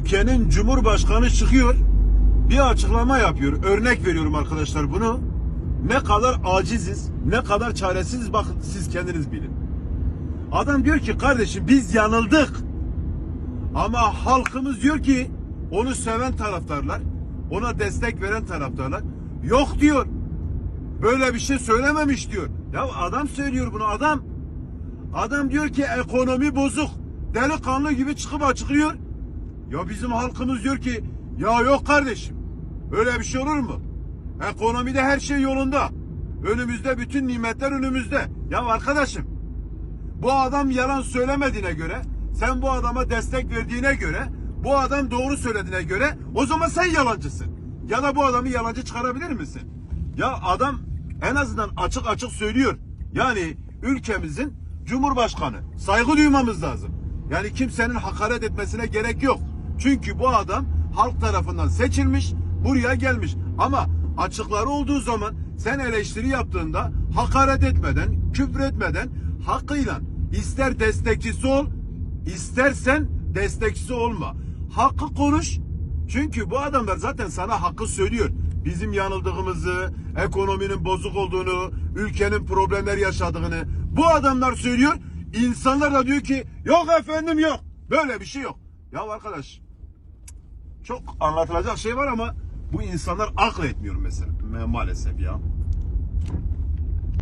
ülkenin cumhurbaşkanı çıkıyor bir açıklama yapıyor. Örnek veriyorum arkadaşlar bunu. Ne kadar aciziz, ne kadar çaresiziz bakın siz kendiniz bilin. Adam diyor ki kardeşim biz yanıldık. Ama halkımız diyor ki onu seven taraftarlar, ona destek veren taraftarlar yok diyor. Böyle bir şey söylememiş diyor. Ya adam söylüyor bunu adam. Adam diyor ki ekonomi bozuk. Delikanlı gibi çıkıp açıklıyor. Ya bizim halkımız diyor ki ya yok kardeşim. Öyle bir şey olur mu? Ekonomide her şey yolunda. Önümüzde bütün nimetler önümüzde. Ya arkadaşım bu adam yalan söylemediğine göre sen bu adama destek verdiğine göre bu adam doğru söylediğine göre o zaman sen yalancısın. Ya da bu adamı yalancı çıkarabilir misin? Ya adam en azından açık açık söylüyor. Yani ülkemizin cumhurbaşkanı. Saygı duymamız lazım. Yani kimsenin hakaret etmesine gerek yok. Çünkü bu adam halk tarafından seçilmiş, buraya gelmiş. Ama açıkları olduğu zaman sen eleştiri yaptığında hakaret etmeden, küfür etmeden hakkıyla ister destekçisi ol, istersen destekçisi olma. Hakkı konuş. Çünkü bu adamlar zaten sana hakkı söylüyor. Bizim yanıldığımızı, ekonominin bozuk olduğunu, ülkenin problemler yaşadığını bu adamlar söylüyor. İnsanlar da diyor ki yok efendim yok. Böyle bir şey yok. Ya arkadaş çok anlatılacak şey var ama bu insanlar akıl etmiyor mesela ma- maalesef ya.